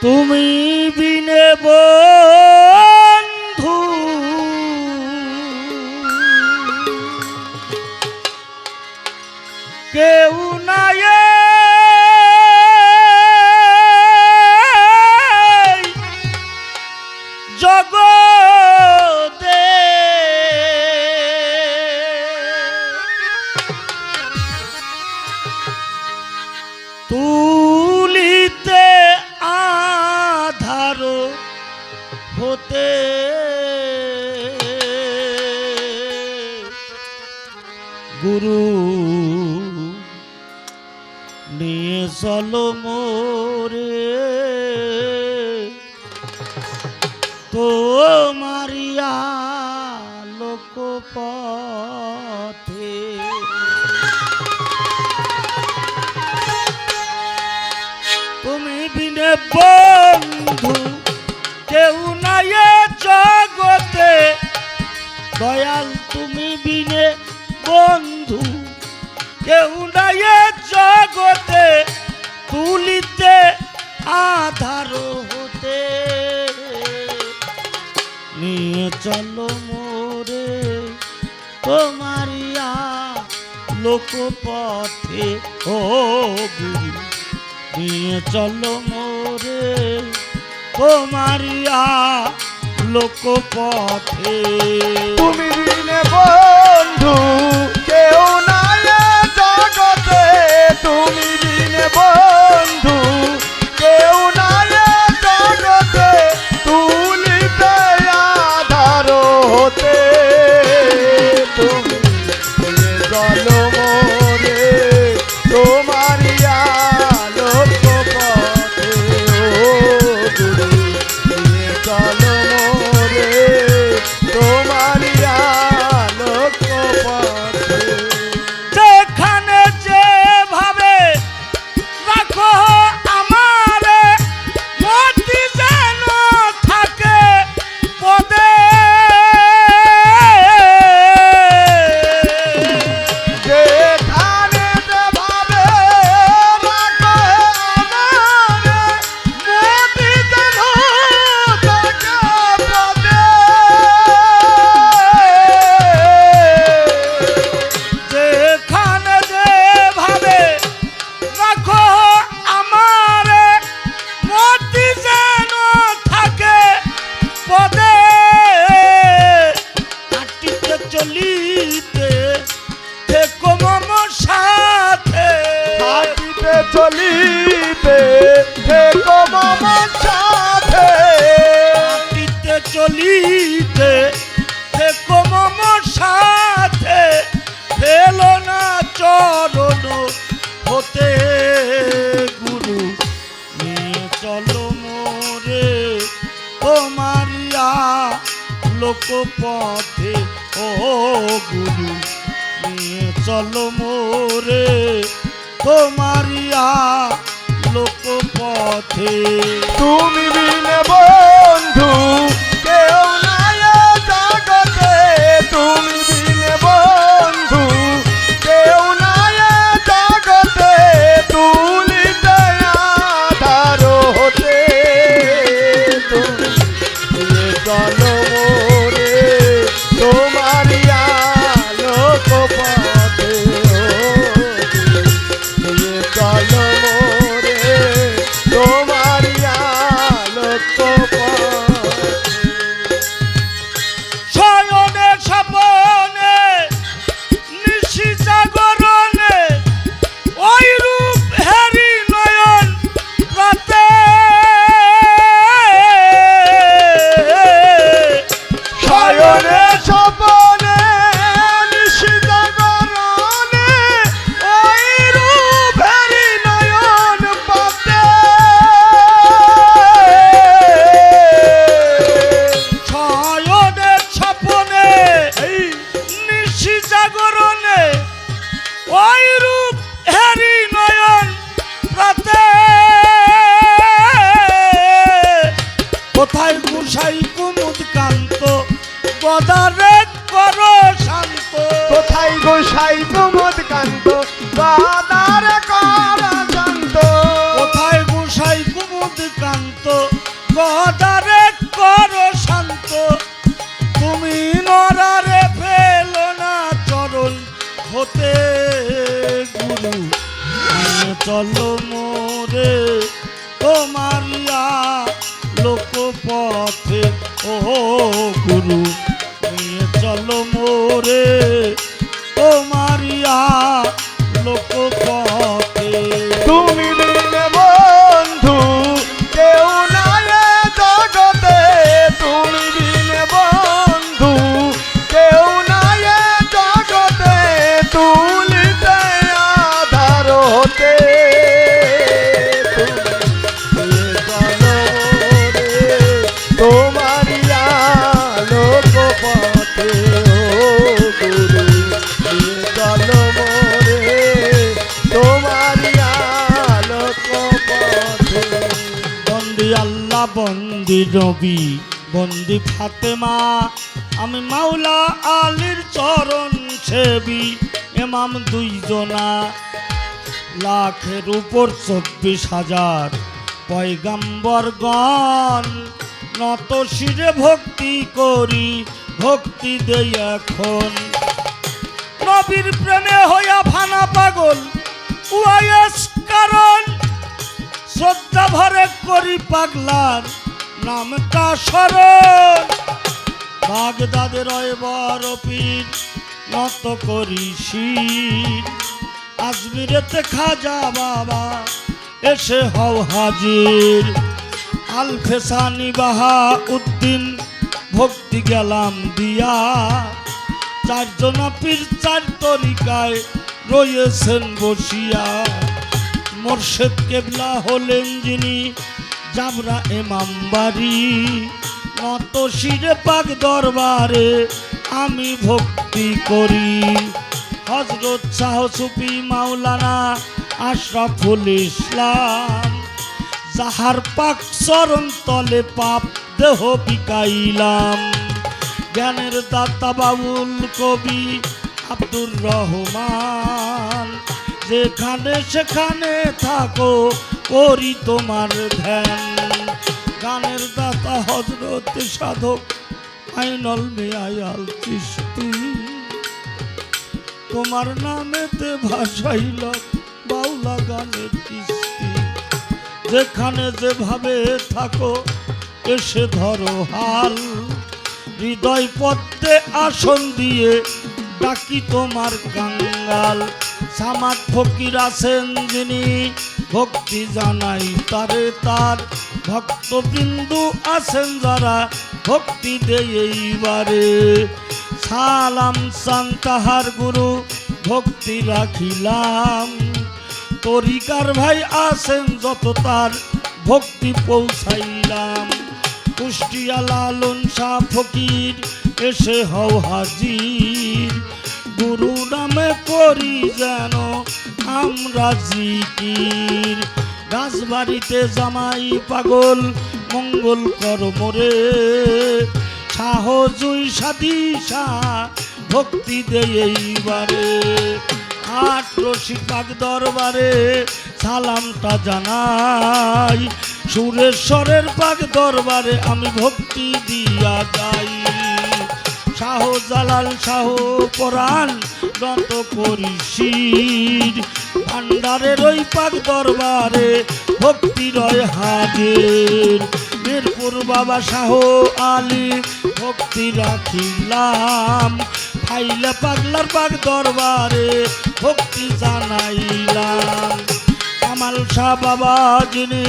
তুমি বিনে বন্ধু। কেউ নাই। জগতে। তুই ভালো মোরে। তোমারিয়া লোক পথে। তুমি বিনে বন্ধু, কেউ নাই জগতে। দয়াল, তুমি বিনে বন্ধু, কেউ নাই জগতে। নিয়ে চলো মোরে। তোমারিয়া লোক পথে তুমি গুরু। নিয়ে চলো মোরে তোমারিয়া লোক পথে তুমি বিনে বন্ধু পদারে করো শান্ত। কোথায় গো সাই প্রমোদ কান্ত? পদারে করো শান্ত। কোথায় শান্ত। তুমি নরারে ফেলো না চরণ গুরু। চলো মোরে ও মারিয়া লোক পথে ও গুরু। চলো মোরে তোমারিয়া লোক তুমি আল্লাহ, বন্দি নবী, বন্দি ফাতেমা। আমি মাওলা আলীর চরণ সেবি এমাম দুইজনা। লাখের উপর চব্বিশ হাজার পয়গাম্বরগণ। নত শিরে ভক্তি করি, ভক্তি দেই এখন। নবীর প্রেমে হইয়া করি পাগলার নামটা স্মরণ। বাগদাদের বড় পীর নত করি শির। আজমিরেতে খাজা বাবা এসে হও হাজির। আল ফেসানি বাহা উদ্দিন ভক্তি গেলাম দিয়া। চারজনা পীর চার তরিকায় রয়েছেন বসিয়া। মোর্শেদ কেবলা হলেন যিনি জাবরা এমাম বাড়ি নত শিরে পাক দরবারে আমি ভক্তি করি। হজরত শাহ সুফি মাওলানা আশরাফুল ইসলাম, যাহার পাক চরণ তলে পাপ দেহ বিকাইলাম জ্ঞানের দাতা বাবুল কবি আব্দুর রহমান, যেখানে সেখানে থাকো করি তোমার ধ্যান। গানের দাতা হজরত সাধক আইনল মেয়াল চিস্তি তোমার নামেতে ভাসাইল বাউলা গানের কিস্তি। যেখানে যেভাবে থাকো, এসে ধরো হাল। হৃদয় পদ্মে আসন দিয়ে ডাকি তোমার কাঙ্গাল। সামাদ ফকির আছেন যিনি ভক্তি জানাই তারে তার। ভক্তবৃন্দু আছেন যারা, ভক্তি দেয় এইবারে। সালাম সান তাহার গুরু, ভক্তি রাখিলাম। তরিকার ভাই আছেন যত তার, ভক্তি পৌঁছাইলাম। কুষ্টিয়া লালন শাহ ফকির এসে হও হাজির। গুরু নামে করি যেন আমরা জিকির রাজবাড়িতে জামাই পাগল, মঙ্গল কর মোরে। শাহ জুই সাদি ভক্তি দেয় এইবারে। আট পাক দরবারে সালামটা জানাই। সুরেশ্বরের পাক দরবারে আমি ভক্তি দিয়া যাই। জালাল শাহ পরাণ নত করি শির। ভান্ডারের ওই পাক দরবারে ভক্তি রয় হাজির। মিরপুর বাবা শাহ আলী ভক্তি রাখিলাম। খাইলে পাগলার পাক দরবারে ভক্তি জানাইলাম। কামাল শাহ বাবা যিনি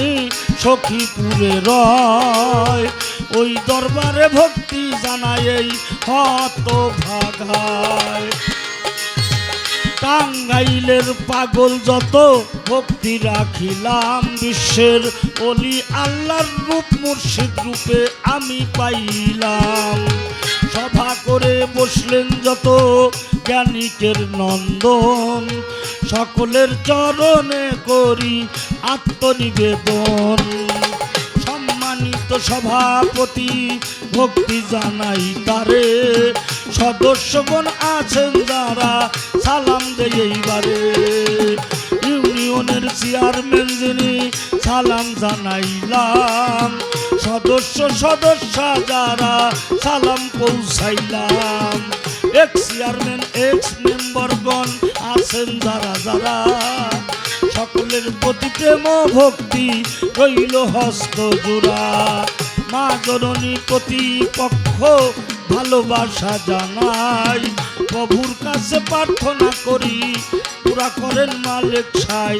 সখীপুরে রয় ওই দরবারে ভক্তি জানাই এই হত ভাগায়। টাঙ্গাইলের পাগল যত ভক্তি রাখিলাম বিশ্বের অলি আল্লাহর রূপ মুর্শিদ রূপে আমি পাইলাম। সভা করে বসলেন যত জ্ঞানিকের নন্দন। সকলের চরণে করি আত্মনিবেদন। সভাপতি, ভক্তি জানাই তারে। সদস্যগণ আছেন যারা, সালাম দেয় এইবারে। ইউনিয়নের চেয়ারম্যান যিনি, সালাম জানাইলাম। সদস্য সদস্য যারা, সালাম পৌঁছাইলাম। এক্স চেয়ারম্যান এক্স মেম্বারগণ আছেন যারা যারা। সকলের প্রতি প্রেম ভক্তি রইল হস্ত জোড়া। মা জননী প্রতিপক্ষ ভালোবাসা জানাই। প্রভুর কাছে প্রার্থনা করি, পুরা করেন মালিক সাই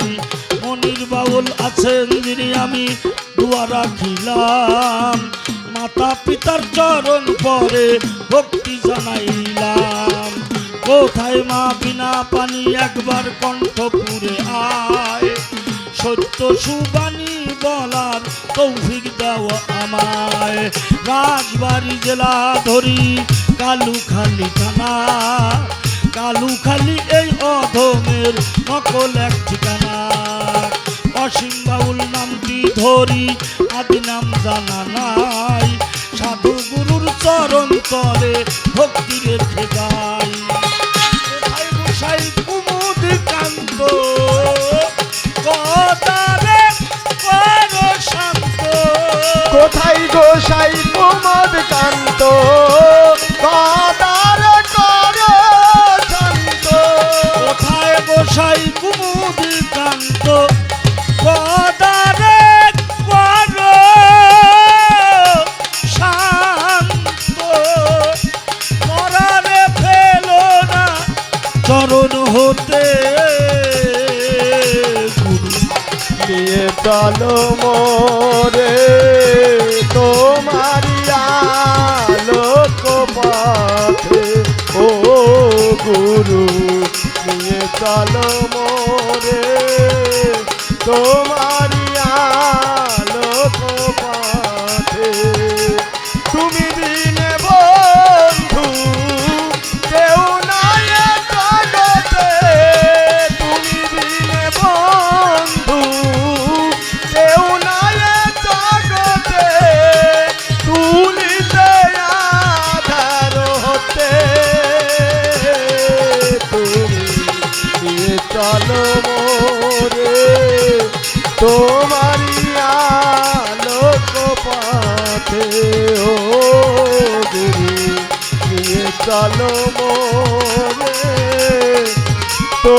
মনির বাউল আছেন যিনি আমি দুয়া রাখিলাম। মাতা পিতার চরণ পরে ভক্তি জানাইলাম। কোথায় মা বিনা পানি একবার কণ্ঠ পুরে আয়? সত্য সুবাণী বলার তৌফিক দাও আমায়। রাজবাড়ি জেলা ধরি কালুখালি থানা। কালুখালি এই অধমের নকল এক ঠিকানা। অসীম বাউল নামটি ধরি, আদি নাম জানা নাই। সাধু গুরুর চরণ তলে ভক্তি রেখে গোসাই প্রমোদ কান্ত কাদার কর শান্ত। কোথায় গোসাই কুমুদ কান্ত কদারে কর শান্ত? মরারে ফেলো না চরণ হতে গুরু নিয়ে চলো মোরে। গুরু নিয়ে চলো মোরে। তোমারি চলো মোরে তোমারি আলোক পথে ও গুরু। নিয়ে চলো মোরে তো